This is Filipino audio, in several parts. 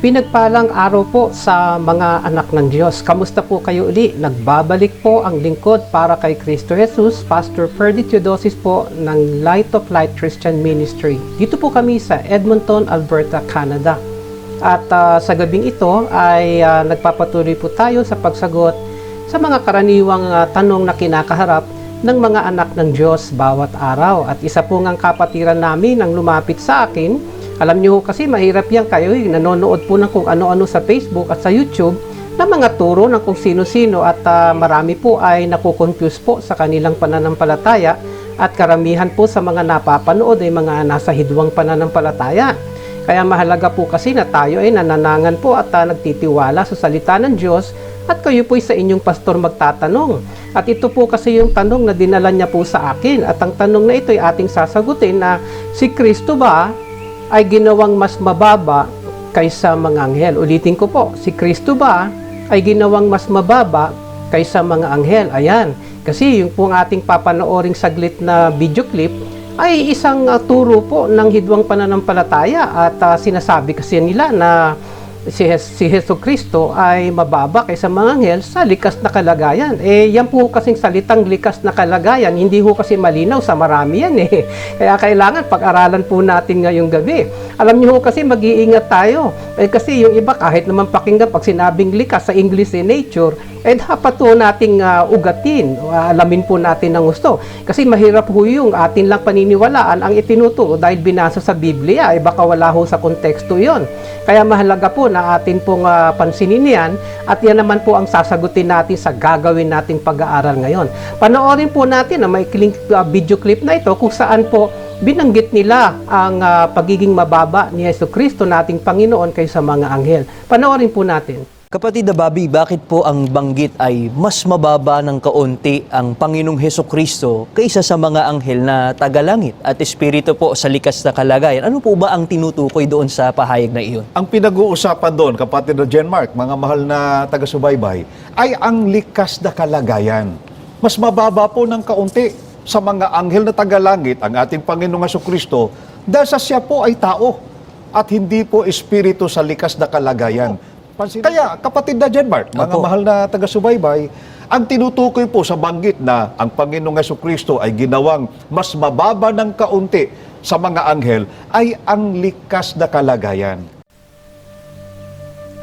Pinagpalang araw po sa mga anak ng Diyos. Kamusta po kayo uli? Nagbabalik po ang lingkod para kay Kristo Jesus, Pastor Ferdy Theodosis po ng Light of Light Christian Ministry. Dito po kami sa Edmonton, Alberta, Canada. At ah, sa gabing ito ay ah, nagpapatuloy po tayo sa pagsagot sa mga karaniwang ah, tanong na kinakaharap ng mga anak ng Diyos bawat araw. At isa po ngang kapatiran namin ang lumapit sa akin alam niyo ho kasi mahirap yan kayo, eh, nanonood po ng kung ano-ano sa Facebook at sa YouTube na mga turo ng kung sino-sino at ah, marami po ay nakukonfuse po sa kanilang pananampalataya at karamihan po sa mga napapanood ay mga nasa hidwang pananampalataya. Kaya mahalaga po kasi na tayo ay nananangan po at ah, nagtitiwala sa salita ng Diyos at kayo po sa inyong pastor magtatanong. At ito po kasi yung tanong na dinala niya po sa akin. At ang tanong na ito ay ating sasagutin na si Kristo ba ay ginawang mas mababa kaysa mga anghel. Ulitin ko po, si Kristo ba ay ginawang mas mababa kaysa mga anghel? Ayan. Kasi yung pong ating papanooring saglit na video clip ay isang uh, turo po ng hidwang pananampalataya at uh, sinasabi kasi nila na si, si Heso Kristo ay mababa kaysa mga anghel sa likas na kalagayan. Eh, yan po kasing salitang likas na kalagayan, hindi ho kasi malinaw sa marami yan eh. Kaya kailangan pag-aralan po natin ngayong gabi. Alam niyo ho kasi mag-iingat tayo. Eh, kasi yung iba kahit naman pakinggan pag sinabing likas sa English eh, nature, eh dapat po nating ah, ugatin, alamin po natin ng gusto. Kasi mahirap ho yung atin lang paniniwalaan ang itinuturo dahil binasa sa Biblia, eh baka wala ho sa konteksto yon. Kaya mahalaga po na atin pong ah, pansinin yan at yan naman po ang sasagutin natin sa gagawin nating pag-aaral ngayon. Panoorin po natin ang maikling ah, video clip na ito kung saan po binanggit nila ang ah, pagiging mababa ni Yesu Kristo nating Panginoon kaysa mga anghel. Panoorin po natin. Kapatid na Bobby, bakit po ang banggit ay mas mababa ng kaunti ang Panginoong Heso Kristo kaysa sa mga anghel na tagalangit at espiritu po sa likas na kalagayan? Ano po ba ang tinutukoy doon sa pahayag na iyon? Ang pinag-uusapan doon, kapatid na Genmark, mga mahal na taga-subaybay, ay ang likas na kalagayan. Mas mababa po ng kaunti sa mga anghel na tagalangit ang ating Panginoong Aso Kristo dahil sa siya po ay tao at hindi po espiritu sa likas na kalagayan. Pansin- Kaya, kapatid na Genmark, mga Opo. mahal na taga-subaybay, ang tinutukoy po sa banggit na ang Panginoong Aso Kristo ay ginawang mas mababa ng kaunti sa mga anghel ay ang likas na kalagayan.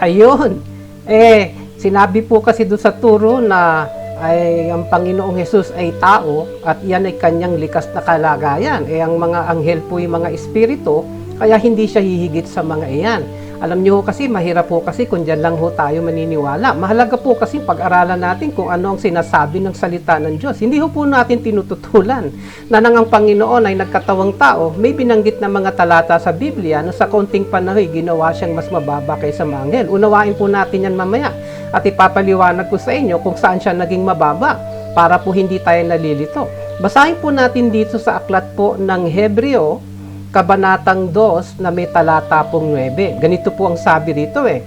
Ayun. Eh, sinabi po kasi doon sa turo na ay ang Panginoong Hesus ay tao at yan ay kanyang likas na kalagayan. Eh, ang mga anghel po yung mga espiritu, kaya hindi siya hihigit sa mga iyan. Alam niyo ho kasi, mahirap po kasi kung dyan lang ho tayo maniniwala. Mahalaga po kasi pag-aralan natin kung ano ang sinasabi ng salita ng Diyos. Hindi ho po natin tinututulan na nang ang Panginoon ay nagkatawang tao, may binanggit na mga talata sa Biblia na sa konting panahon ginawa siyang mas mababa kaysa mga anghel. Unawain po natin yan mamaya at ipapaliwanag ko sa inyo kung saan siya naging mababa para po hindi tayo nalilito. Basahin po natin dito sa aklat po ng Hebreo, Kabanatang 2 na may talata pong 9. Ganito po ang sabi rito eh.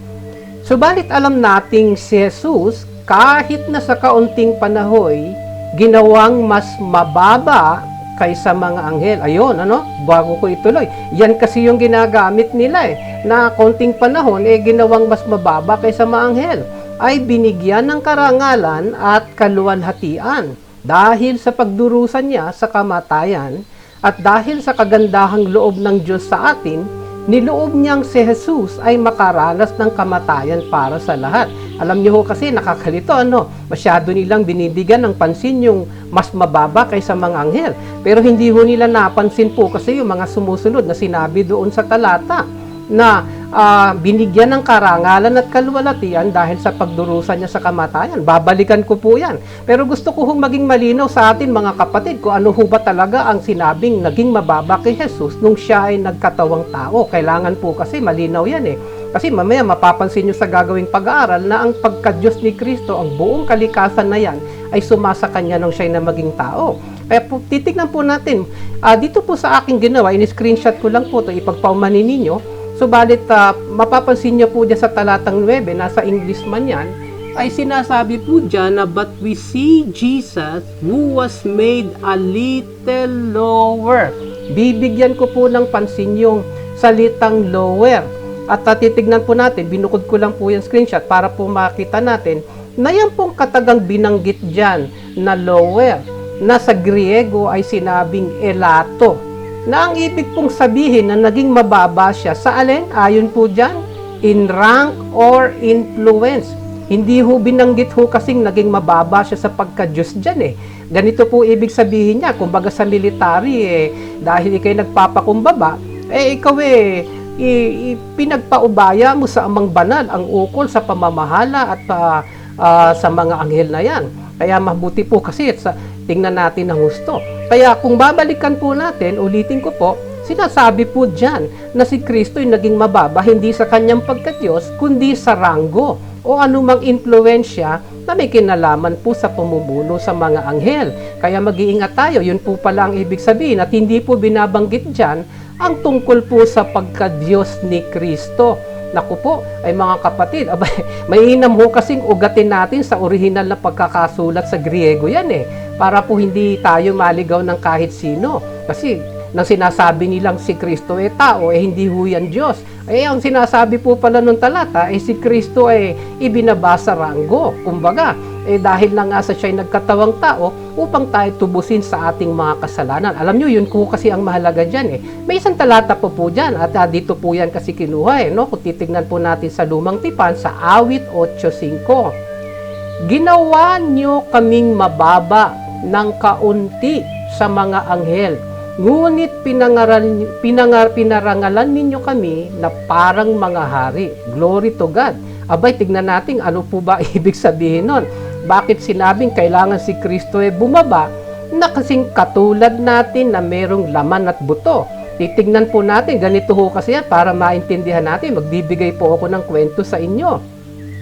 Subalit alam nating si Jesus, kahit na sa kaunting panahoy, ginawang mas mababa kaysa mga anghel. Ayun, ano? Bago ko ituloy. Yan kasi yung ginagamit nila eh. Na kaunting panahon, eh, ginawang mas mababa kaysa mga anghel. Ay binigyan ng karangalan at kaluwanhatian. Dahil sa pagdurusan niya sa kamatayan, at dahil sa kagandahang loob ng Diyos sa atin, niloob niyang si Jesus ay makaranas ng kamatayan para sa lahat. Alam niyo ho kasi nakakalito ano, masyado nilang binibigyan ng pansin yung mas mababa kaysa mga anghel. Pero hindi ho nila napansin po kasi yung mga sumusunod na sinabi doon sa talata na ah, binigyan ng karangalan at kaluwalhatian dahil sa pagdurusan niya sa kamatayan. Babalikan ko po yan. Pero gusto ko hong maging malinaw sa atin mga kapatid kung ano ho ba talaga ang sinabing naging mababa kay Jesus nung siya ay nagkatawang tao. Kailangan po kasi malinaw yan eh. Kasi mamaya mapapansin nyo sa gagawing pag-aaral na ang pagka-Diyos ni Kristo, ang buong kalikasan na yan, ay sumasa kanya nung siya na maging tao. Kaya po, titignan po natin, ah, dito po sa aking ginawa, in-screenshot ko lang po ito, ipagpaumanin ninyo, Subalit, ah, mapapansin niyo po dyan sa talatang 9, nasa English man yan, ay sinasabi po dyan na, But we see Jesus who was made a little lower. Bibigyan ko po ng pansin yung salitang lower. At uh, titignan po natin, binukod ko lang po yung screenshot para po makita natin na yan pong katagang binanggit dyan na lower na sa Griego ay sinabing elato na ang ibig pong sabihin na naging mababa siya sa alin? Ayon po dyan, in rank or influence. Hindi ho binanggit ho kasing naging mababa siya sa pagka-Diyos dyan eh. Ganito po ibig sabihin niya, kumbaga sa military eh, dahil ikay nagpapakumbaba, eh ikaw eh, i- i- pinagpaubaya mo sa amang banal ang ukol sa pamamahala at ah, ah, sa mga anghel na yan. Kaya mabuti po kasi sa tingnan natin ang gusto. Kaya kung babalikan po natin, ulitin ko po, sinasabi po dyan na si Kristo ay naging mababa hindi sa kanyang pagkatiyos, kundi sa ranggo o anumang impluensya na may kinalaman po sa pamumuno sa mga anghel. Kaya mag-iingat tayo, yun po pala ang ibig sabihin at hindi po binabanggit dyan ang tungkol po sa pagka-Diyos ni Kristo. Naku po, ay mga kapatid, abay, mainam ho kasing ugatin natin sa orihinal na pagkakasulat sa Griego yan eh, para po hindi tayo maligaw ng kahit sino. Kasi nang sinasabi nilang si Kristo ay tao, eh hindi ho yan Diyos. Eh ang sinasabi po pala nung talata, eh si Kristo ay ibinabasa ranggo. Kumbaga, eh dahil na nga sa siya'y nagkatawang tao upang tayo tubusin sa ating mga kasalanan. Alam nyo, yun ko kasi ang mahalaga dyan eh. May isang talata po po dyan at ah, dito po yan kasi kinuha eh. No? Kung titignan po natin sa lumang tipan sa awit 8.5. Ginawa nyo kaming mababa ng kaunti sa mga anghel. Ngunit pinangaral, pinangar, pinarangalan ninyo kami na parang mga hari. Glory to God. Abay, tignan natin ano po ba ibig sabihin nun. Bakit sinabing kailangan si Kristo ay bumaba na kasing katulad natin na merong laman at buto. Titignan po natin, ganito ho kasi yan para maintindihan natin. Magbibigay po ako ng kwento sa inyo.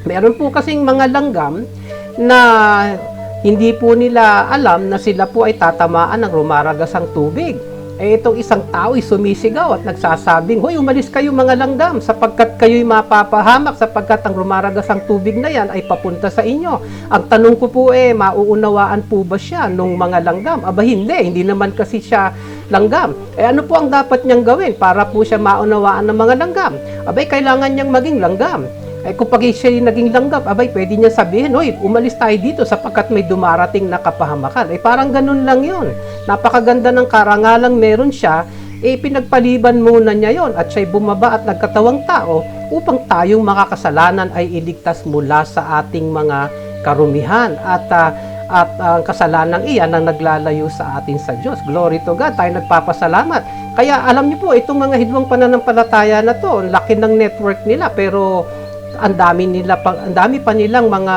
Meron po kasing mga langgam na hindi po nila alam na sila po ay tatamaan ng rumaragasang tubig. Eh itong isang tao ay sumisigaw at nagsasabing, Hoy, umalis kayo mga langgam sapagkat kayo'y mapapahamak sapagkat ang rumaragasang tubig na yan ay papunta sa inyo. Ang tanong ko po eh, mauunawaan po ba siya nung mga langgam? Aba hindi, hindi naman kasi siya langgam. Eh ano po ang dapat niyang gawin para po siya maunawaan ng mga langgam? Abay, kailangan niyang maging langgam. Eh kung pag siya naging langgam, abay, pwede niya sabihin, Hoy, umalis tayo dito sapagkat may dumarating na kapahamakan. Eh parang ganun lang yun. Napakaganda ng karangalang meron siya, eh pinagpaliban muna niya yon at siya'y bumaba at nagkatawang tao upang tayong makakasalanan ay iligtas mula sa ating mga karumihan at ah, at ang kasalanang iyan ang naglalayo sa atin sa Diyos. Glory to God. Tayo nagpapasalamat. Kaya alam niyo po, itong mga hidwang pananampalataya na to, laki ng network nila pero ang dami nila pa, ang dami pa nilang mga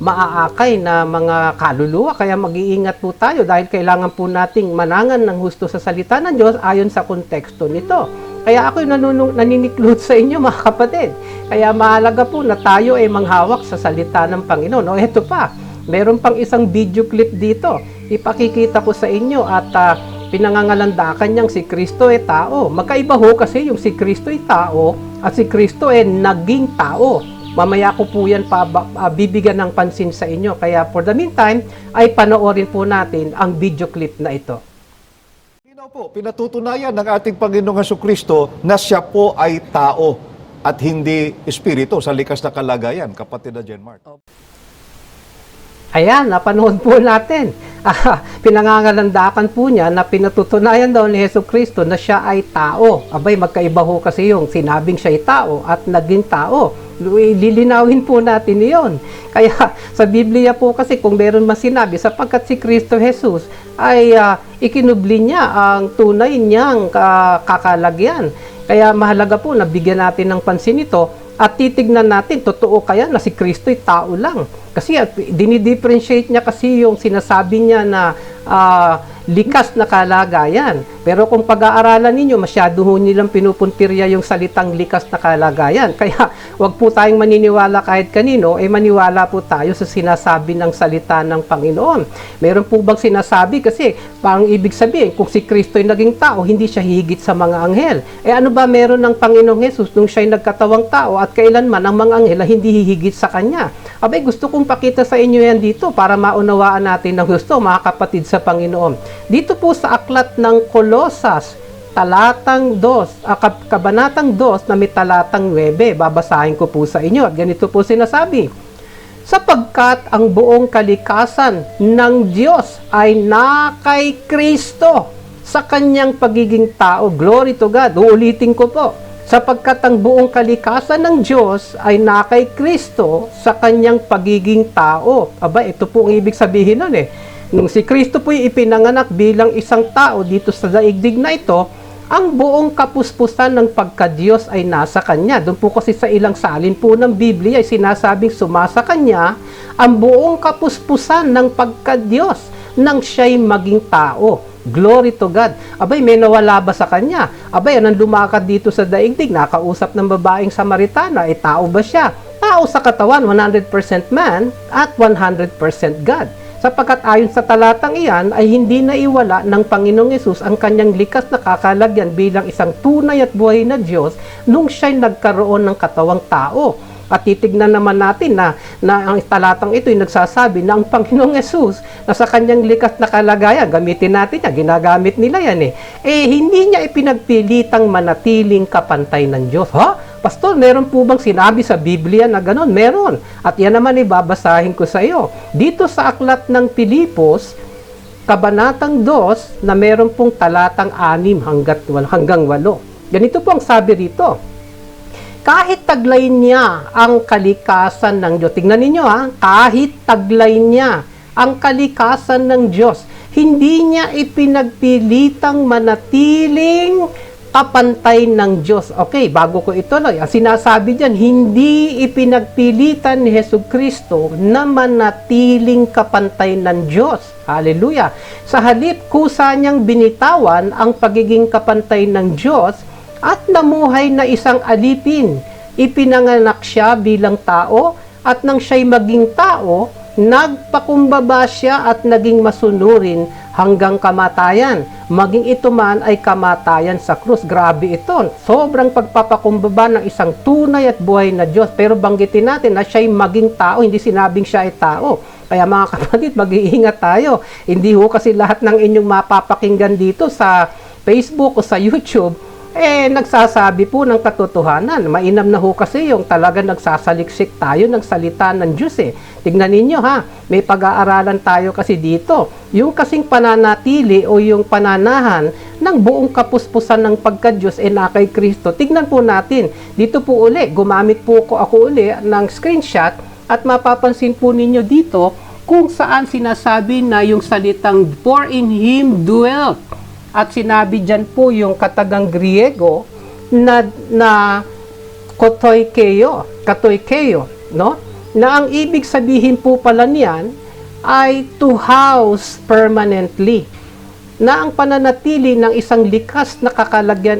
maaakay na mga kaluluwa kaya mag-iingat po tayo dahil kailangan po nating manangan ng husto sa salita ng Diyos ayon sa konteksto nito. Kaya ako nanunong, naniniklot sa inyo mga kapatid. Kaya mahalaga po na tayo ay manghawak sa salita ng Panginoon. O eto pa, meron pang isang video clip dito. Ipakikita ko sa inyo at ah, pinangangalandakan niyang si Kristo ay tao. Magkaiba ho kasi yung si Kristo ay tao at si Kristo ay naging tao. Mamaya ko po yan pa, ah, bibigyan ng pansin sa inyo. Kaya for the meantime, ay panoorin po natin ang video clip na ito. Linaw po, pinatutunayan ng ating Panginoong Heso Kristo na siya po ay tao at hindi espiritu sa likas na kalagayan, kapatid na Jenmark. Ayan, napanood po natin. Ah, pinangangalandakan po niya na pinatutunayan daw ni Heso Kristo na siya ay tao. Abay, magkaiba ho kasi yung sinabing siya ay tao at naging tao. Lilinawin po natin iyon. Kaya sa Biblia po kasi kung meron man sinabi, sapagkat si Kristo Jesus ay ah, ikinubli niya ang tunay niyang ah, kakalagyan. Kaya mahalaga po na bigyan natin ng pansin ito at titignan natin, totoo kaya na si Kristo ay tao lang. Kasi at dinidifferentiate niya kasi yung sinasabi niya na ah, likas na kalagayan. Pero kung pag-aaralan ninyo, masyado ho nilang pinupuntirya yung salitang likas na kalagayan. Kaya wag po tayong maniniwala kahit kanino, eh maniwala po tayo sa sinasabi ng salita ng Panginoon. Meron po bang sinasabi kasi pang ibig sabihin, kung si Kristo ay naging tao, hindi siya higit sa mga anghel. Eh ano ba meron ng Panginoong Jesus nung siya ay nagkatawang tao at kailanman ang mga anghel ay hindi hihigit sa kanya? Abay, gusto kong pakita sa inyo yan dito para maunawaan natin ng gusto, mga kapatid sa Panginoon. Dito po sa aklat ng Kolosas, talatang 2, ah, kab- kabanatang 2 na may talatang 9. Babasahin ko po sa inyo at ganito po sinasabi. Sapagkat ang buong kalikasan ng Diyos ay na kay Kristo sa kanyang pagiging tao. Glory to God. Uulitin ko po. Sapagkat ang buong kalikasan ng Diyos ay na kay Kristo sa kanyang pagiging tao. Aba, ito po ang ibig sabihin nun eh. Nung si Kristo po ipinanganak bilang isang tao dito sa daigdig na ito, ang buong kapuspusan ng pagka-Diyos ay nasa Kanya. Doon po kasi sa ilang salin po ng Biblia ay sinasabing sumasa Kanya ang buong kapuspusan ng pagka-Diyos nang siya'y maging tao. Glory to God. Abay, may nawala ba sa kanya? Abay, anong lumakad dito sa daigdig? Nakausap ng babaeng Samaritana. Eh, tao ba siya? Tao sa katawan, 100% man at 100% God. Sapagkat ayon sa talatang iyan ay hindi naiwala ng Panginoong Yesus ang kanyang likas na kakalagyan bilang isang tunay at buhay na Diyos nung siya'y nagkaroon ng katawang tao. At titignan naman natin na, na ang talatang ito ay nagsasabi na ang Panginoong Yesus na sa kanyang likas na kalagayan, gamitin natin yan, ginagamit nila yan eh. Eh, hindi niya ipinagpilitang manatiling kapantay ng Diyos. Ha? Pastor, meron po bang sinabi sa Biblia na gano'n? Meron. At yan naman ibabasahin ko sa iyo. Dito sa aklat ng Pilipos, Kabanatang 2 na meron pong talatang 6 hanggat, hanggang 8. Ganito po ang sabi rito kahit taglay niya ang kalikasan ng Diyos. Tingnan ninyo ha, kahit taglay niya ang kalikasan ng Diyos, hindi niya ipinagpilitang manatiling kapantay ng Diyos. Okay, bago ko lang, ang sinasabi diyan, hindi ipinagpilitan ni Hesus Kristo na manatiling kapantay ng Diyos. Hallelujah. Sa halip, kusa niyang binitawan ang pagiging kapantay ng Diyos at namuhay na isang alipin. Ipinanganak siya bilang tao at nang siya'y maging tao, nagpakumbaba siya at naging masunurin hanggang kamatayan. Maging ito man ay kamatayan sa krus. Grabe ito. Sobrang pagpapakumbaba ng isang tunay at buhay na Diyos. Pero banggitin natin na siya'y maging tao, hindi sinabing siya ay tao. Kaya mga kapatid, mag-iingat tayo. Hindi ho kasi lahat ng inyong mapapakinggan dito sa Facebook o sa YouTube eh nagsasabi po ng katotohanan. Mainam na ho kasi yung talaga nagsasaliksik tayo ng salita ng Diyos eh. Tignan ninyo ha, may pag-aaralan tayo kasi dito. Yung kasing pananatili o yung pananahan ng buong kapuspusan ng pagka-Diyos eh na kay Kristo. Tignan po natin. Dito po uli, gumamit po ko ako uli ng screenshot at mapapansin po ninyo dito kung saan sinasabi na yung salitang for in Him dwelt at sinabi dyan po yung katagang Griego na, na kotoikeo, katoikeo, no? Na ang ibig sabihin po pala niyan ay to house permanently. Na ang pananatili ng isang likas na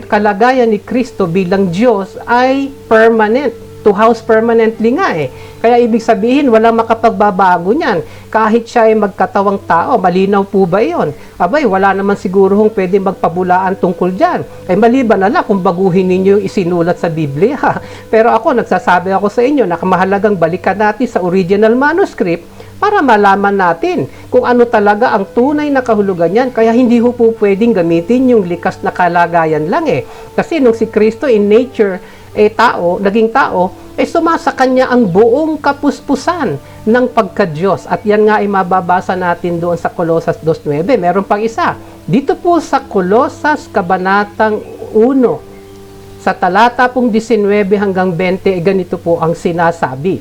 kalagayan ni Kristo bilang Diyos ay permanent. To house permanently nga eh. Kaya ibig sabihin, walang makapagbabago niyan. Kahit siya ay magkatawang tao, malinaw po ba yon? Abay, wala naman siguro hong pwede magpabulaan tungkol dyan. Ay maliban na lang kung baguhin ninyo yung isinulat sa Biblia. Pero ako, nagsasabi ako sa inyo na kamahalagang balikan natin sa original manuscript para malaman natin kung ano talaga ang tunay na kahulugan niyan. Kaya hindi ho po pwedeng gamitin yung likas na kalagayan lang eh. Kasi nung si Kristo in nature, eh tao, naging tao, eh sumasa kanya ang buong kapuspusan ng pagka-Diyos. At yan nga ay mababasa natin doon sa Colosas 2.9. Meron pang isa. Dito po sa Colosas Kabanatang 1, sa talata pong 19 hanggang 20, eh, ganito po ang sinasabi.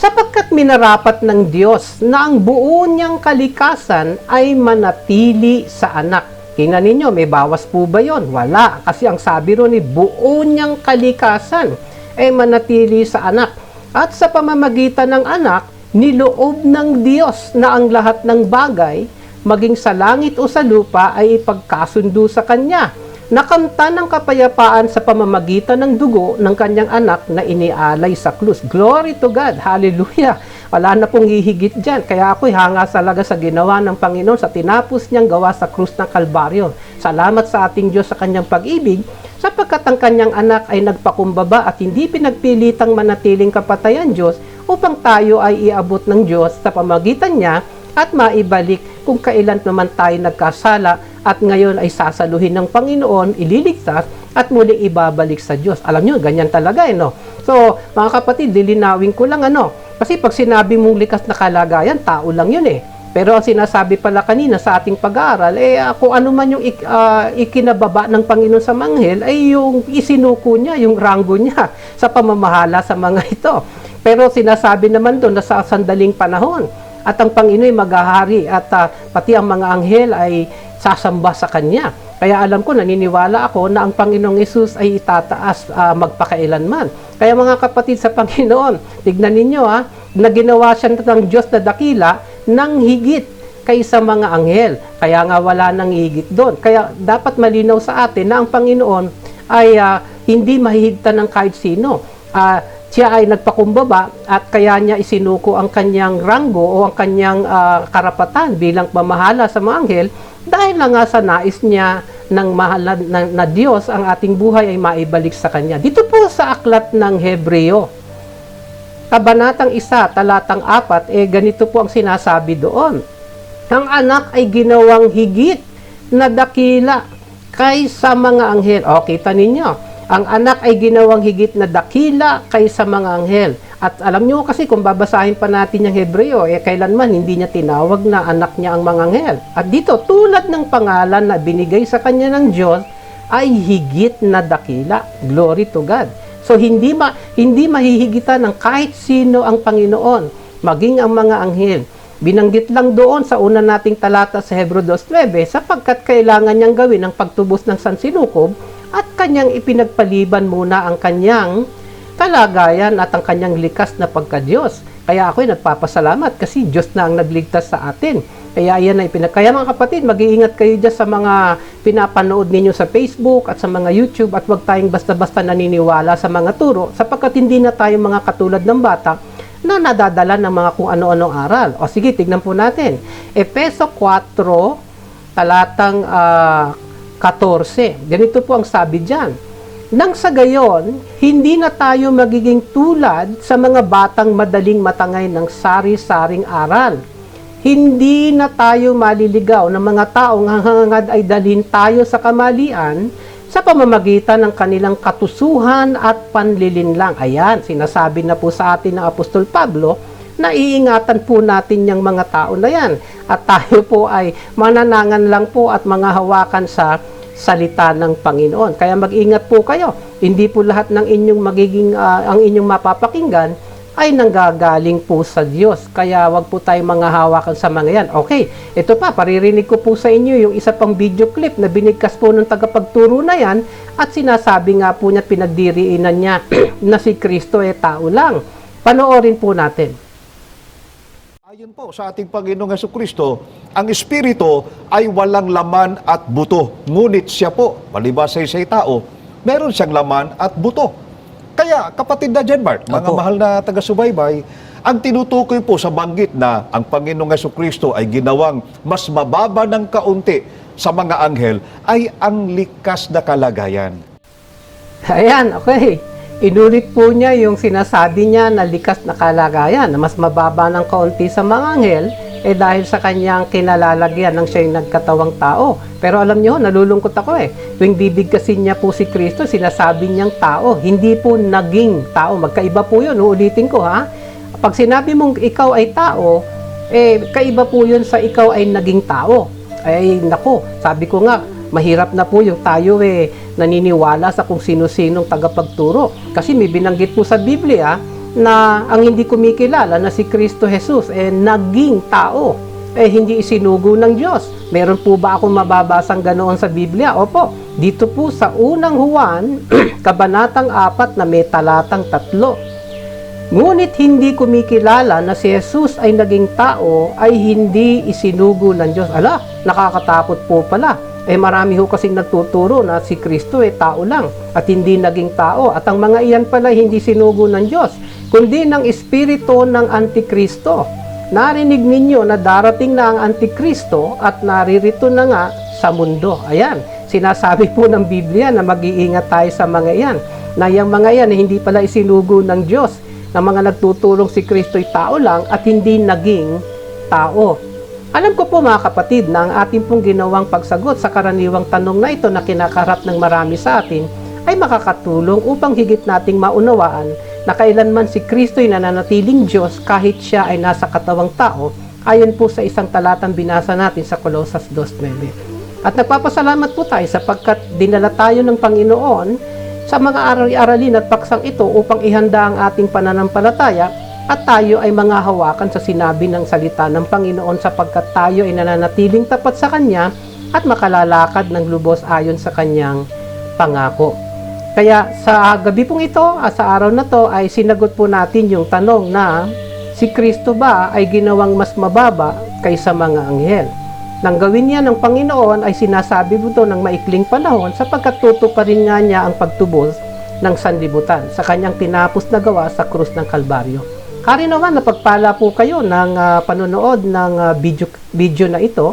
Sapagkat minarapat ng Diyos na ang buo niyang kalikasan ay manatili sa anak. Tingnan ninyo, may bawas po ba yon? Wala. Kasi ang sabi ron ni buo niyang kalikasan ay manatili sa anak. At sa pamamagitan ng anak, niloob ng Diyos na ang lahat ng bagay, maging sa langit o sa lupa, ay ipagkasundo sa Kanya. Nakamta ng kapayapaan sa pamamagitan ng dugo ng kanyang anak na inialay sa krus. Glory to God. Hallelujah. Wala na pong hihigit dyan. Kaya ako'y hanga talaga sa ginawa ng Panginoon sa tinapos niyang gawa sa krus ng Kalbaryo. Salamat sa ating Diyos sa kanyang pag-ibig sapagkat ang kanyang anak ay nagpakumbaba at hindi pinagpilitang manatiling kapatayan Diyos upang tayo ay iabot ng Diyos sa pamagitan niya at maibalik kung kailan naman tayo nagkasala at ngayon ay sasaluhin ng Panginoon, ililigtas at muling ibabalik sa Diyos. Alam nyo, ganyan talaga eh, no? So, mga kapatid, lilinawin ko lang ano, kasi pag sinabi mong likas na kalagayan, tao lang yun eh. Pero ang sinasabi pala kanina sa ating pag-aaral, eh ah, kung ano man yung ik- ah, ikinababa ng Panginoon sa manghel, ay yung isinuko niya, yung ranggo niya sa pamamahala sa mga ito. Pero sinasabi naman doon na sa sandaling panahon, at ang Panginoon ay maghahari at ah, pati ang mga anghel ay sasamba sa Kanya. Kaya alam ko, naniniwala ako na ang Panginoong Yesus ay itataas ah, magpakailanman. Kaya mga kapatid sa Panginoon, tignan ninyo ha, na ginawa siya ng Diyos na dakila ng higit kaysa mga anghel. Kaya nga wala nang higit doon. Kaya dapat malinaw sa atin na ang Panginoon ay ah, hindi mahihigtan ng kahit sino. Ah, siya ay nagpakumbaba at kaya niya isinuko ang kanyang ranggo o ang kanyang ah, karapatan bilang pamahala sa mga anghel dahil lang nga sa nais niya ng mahal na, na, na Diyos ang ating buhay ay maibalik sa Kanya. Dito po sa aklat ng Hebreo, Kabanatang 1, talatang 4, eh ganito po ang sinasabi doon. Ang anak ay ginawang higit na dakila kaysa mga anghel. O, kita ninyo. Ang anak ay ginawang higit na dakila kaysa mga anghel. At alam nyo kasi kung babasahin pa natin yung Hebreo, eh kailanman hindi niya tinawag na anak niya ang mga anghel. At dito, tulad ng pangalan na binigay sa kanya ng Diyos, ay higit na dakila. Glory to God. So hindi ma hindi mahihigitan ng kahit sino ang Panginoon, maging ang mga anghel. Binanggit lang doon sa una nating talata sa Hebrew 2.9 sapagkat kailangan niyang gawin ang pagtubos ng sansinukob at kanyang ipinagpaliban muna ang kanyang kalagayan at ang kanyang likas na pagka-Diyos. Kaya ako'y nagpapasalamat kasi Diyos na ang nagligtas sa atin. Kaya yan ay pinag... Kaya mga kapatid, mag-iingat kayo dyan sa mga pinapanood ninyo sa Facebook at sa mga YouTube at huwag tayong basta-basta naniniwala sa mga turo sapagkat hindi na tayo mga katulad ng bata na nadadala ng mga kung ano-ano aral. O sige, tignan po natin. Epeso 4, talatang ah, 14. Ganito po ang sabi dyan. Nang sa gayon, hindi na tayo magiging tulad sa mga batang madaling matangay ng sari-saring aral. Hindi na tayo maliligaw ng mga taong hangangad ay dalhin tayo sa kamalian sa pamamagitan ng kanilang katusuhan at panlilinlang. Ayan, sinasabi na po sa atin ng Apostol Pablo na iingatan po natin yung mga tao na yan. At tayo po ay mananangan lang po at mga hawakan sa salita ng Panginoon. Kaya mag-ingat po kayo. Hindi po lahat ng inyong magiging ah, ang inyong mapapakinggan ay nanggagaling po sa Diyos. Kaya wag po tayong mga hawakan sa mga yan. Okay, ito pa, paririnig ko po sa inyo yung isa pang video clip na binigkas po ng tagapagturo na yan at sinasabi nga po niya, pinagdiriinan niya na si Kristo ay tao lang. Panoorin po natin. Ayon po sa ating Panginoong Heso Kristo, ang Espiritu ay walang laman at buto. Ngunit siya po, malibas sa isa'y tao, meron siyang laman at buto. Kaya, kapatid na Jenmark, mga Opo. mahal na taga-subaybay, ang tinutukoy po sa banggit na ang Panginoong Heso Kristo ay ginawang mas mababa ng kaunti sa mga anghel ay ang likas na kalagayan. Ayan, okay. Inulit po niya yung sinasabi niya na likas na kalagayan na mas mababa ng kaunti sa mga anghel eh dahil sa kanyang kinalalagyan ng siya yung nagkatawang tao. Pero alam niyo, nalulungkot ako eh. Tuwing bibigkasin niya po si Kristo, sinasabi niyang tao, hindi po naging tao. Magkaiba po yun, uulitin ko ha. Pag sinabi mong ikaw ay tao, eh kaiba po yun sa ikaw ay naging tao. Ay nako, sabi ko nga, mahirap na po yung tayo eh naniniwala sa kung sino-sinong tagapagturo. Kasi may binanggit po sa Biblia na ang hindi kumikilala na si Kristo Jesus eh naging tao eh hindi isinugo ng Diyos. Meron po ba akong mababasang ganoon sa Biblia? Opo. Dito po sa unang Juan, kabanatang 4 na may talatang tatlo. Ngunit hindi kumikilala na si Jesus ay naging tao ay hindi isinugo ng Diyos. Ala, nakakatakot po pala. Eh marami ho kasing nagtuturo na si Kristo ay tao lang at hindi naging tao. At ang mga iyan pala hindi sinugo ng Diyos, kundi ng espiritu ng Antikristo. Narinig ninyo na darating na ang Antikristo at naririto na nga sa mundo. Ayan, sinasabi po ng Biblia na mag-iingat tayo sa mga iyan. Na yung mga iyan eh, hindi pala isinugo ng Diyos na mga nagtutulong si Kristo'y tao lang at hindi naging tao. Alam ko po mga kapatid na ang ating pong ginawang pagsagot sa karaniwang tanong na ito na kinakarap ng marami sa atin ay makakatulong upang higit nating maunawaan na kailanman si Kristo'y nananatiling Diyos kahit siya ay nasa katawang tao ayon po sa isang talatang binasa natin sa Colossus 2.9. At nagpapasalamat po tayo sapagkat dinala tayo ng Panginoon sa mga aral-aralin at paksang ito upang ihanda ang ating pananampalataya at tayo ay mga hawakan sa sinabi ng salita ng Panginoon sapagkat tayo ay nananatiling tapat sa Kanya at makalalakad ng lubos ayon sa Kanyang pangako. Kaya sa gabi pong ito, ah, sa araw na to, ay sinagot po natin yung tanong na si Kristo ba ay ginawang mas mababa kaysa mga anghel? Nang gawin niya ng Panginoon ay sinasabi mo to ng maikling panahon sapagkat tutuparin nga niya ang pagtubos ng sanlibutan sa kanyang tinapos na gawa sa krus ng Kalbaryo. Kari naman, napagpala po kayo ng ah, panonood ng ah, video, video na ito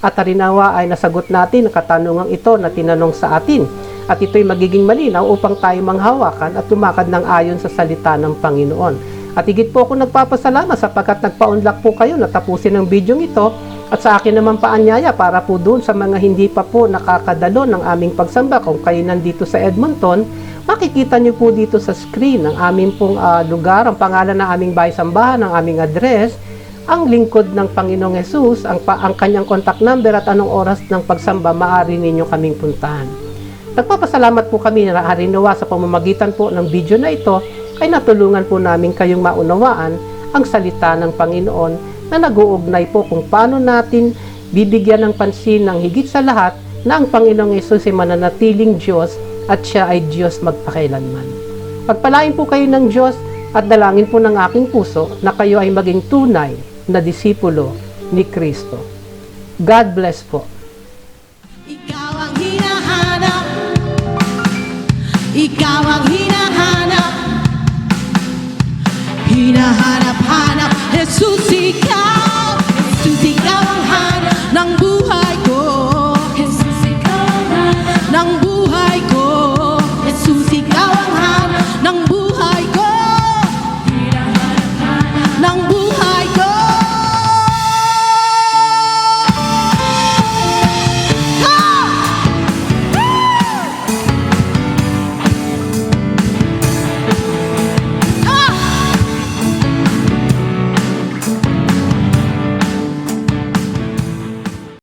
at harinawa ay nasagot natin ang katanungang ito na tinanong sa atin at ito'y magiging malinaw upang tayo manghawakan at lumakad ng ayon sa salita ng Panginoon. At higit po ako nagpapasalamat sapagkat nagpa-unlock po kayo na tapusin ang video ito at sa akin naman paanyaya para po doon sa mga hindi pa po nakakadalo ng aming pagsamba kung kayo nandito sa Edmonton, makikita niyo po dito sa screen ang aming pong ah, lugar, ang pangalan ng aming bahay sambahan, ang aming address, ang lingkod ng Panginoong Yesus, ang, pa, ang kanyang contact number at anong oras ng pagsamba maaari ninyo kaming puntahan. Nagpapasalamat po kami na harinawa sa pamamagitan po ng video na ito ay natulungan po namin kayong maunawaan ang salita ng Panginoon na nag-uugnay po kung paano natin bibigyan ng pansin ng higit sa lahat na ang Panginoong Yesus ay mananatiling Diyos at siya ay Diyos magpakailanman. Pagpalain po kayo ng Diyos at dalangin po ng aking puso na kayo ay maging tunay na disipulo ni Kristo. God bless po. Ikaw ang hinahanap Ikaw ang